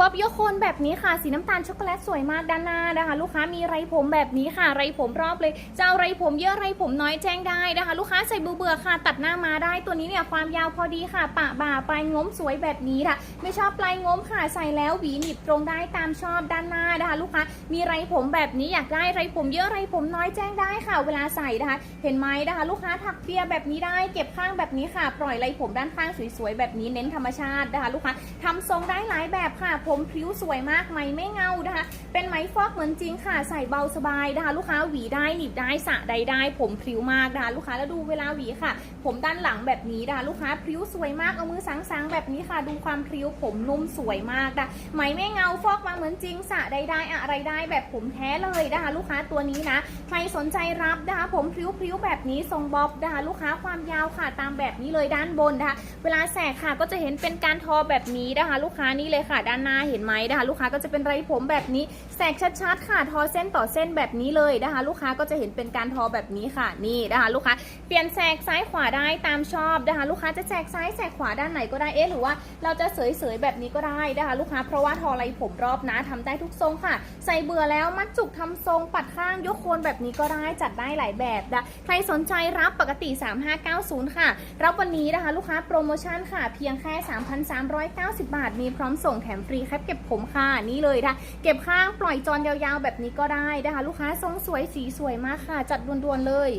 บ๊อบยกโคนแบบนี้ค่ะ สีน้ำตาลช็อกโกแลตสวยมากด้านหน้านะคะ ลูกค้ามีไรผมแบบนี้ค่ะ ไรผมรอบเลยจะเอาไรผมเยอะไรผมน้อยแจ้งได้นะคะ ลูกค้าใส่เบื่อๆค่ะ ตัดหน้ามาได้ตัวนี้เนี่ยความยาวพอดีค่ะ ปะบ่าปลายงมสวยแบบนี้ค่ะ ไม่ชอบปลายงมค่ะใส่แล้วหวีหนีบตรงได้ตามชอบด้านหน้านะคะ ลูกค้ามีไรผมแบบนี้อยากได้ไรผมเยอะไรผมน้อยแจ้งได้ค่ะ เวลาใส่นะคะ เห็นไหมนะคะ ลูกค้าถักเปียแบบนี้ได้เก็บข้างแบบนี้ค่ะ ปล่อยไรผมด้านข้างสวยๆแบบนี้เน้นธรรมชาตินะคะ ลูกค้าทำทรงได้หลายแบบค่ะผมพริ้วสวยมากไหมไม่เงานะคะ เป็นไหมฟอกเหมือนจริงค่ะ ใส่เบาสบายนะคะ ลูกค้าหวีได้หนีบได้สะใดได้ ผมพริ้วมากนะคะลูกค้าแล้วดูเวลาหวีค่ะ ผมด้านหลังแบบนี้นะคะลูกค้าพริ้วสวยมากเอามือสังๆแบบนี้ค่ะ ดูความพริ้วผมนุ่มสวยมากนะไหมไม่เงาฟอกมาเหมือนจริงสะใดได้อะไรได้แบบผมแท้เลยนะคะลูกค้าตัวนี้นะใครสนใจรับนะคะผมพริ้วพริ้วๆแบบนี้ทรงบ๊อบนะคะลูกค้าความยาวค่ะตามแบบนี้เลยด้านบนนะคะเวลาแสกค่ะก็จะเห็นเป็นการทอแบบนี้นะคะ ลูกค้านี่เลยค่ะด้านหน้าเห็นไหมนะคะลูกค้าก็จะเป็นไรผมแบบนี้แสกชัดๆค่ะ ทอเส้นต่อเส้นแบบนี้เลยนะคะ ลูกค้าก็จะเห็นเป็นการทอแบบนี้ค่ะนี่นะคะลูกค้าเปลี่ยนแสกซ้ายขวาได้ตามชอบนะคะ ลูกค้าจะแสกซ้ายแสกขวาด้านไหนก็ได้เอ๊ะหรือว่าเราจะเสยๆแบบนี้ก็ได้นะคะลูกค้าเพราะว่าทอไรผมรอบนะทำได้ทุกทรงค่ะ ใส่เบื่อแล้วมัดจุกทำทรงปัดข้างยกโคนแบบนี้ก็ได้จัดได้หลายแบบนะใครสนใจรับปกติ 3590 ค่ะ รับวันนี้นะคะ ลูกค้าโปรโมชั่นค่ะ เพียงแค่ 3,390 บาท มีพร้อมส่งแถมฟรีแคปเก็บผมค่ะนี่เลยค่ะเก็บข้างปล่อยจอนยาวๆแบบนี้ก็ได้นะคะ ลูกค้าทรงสวยสีสวยมากค่ะ จัดด่วนๆเลย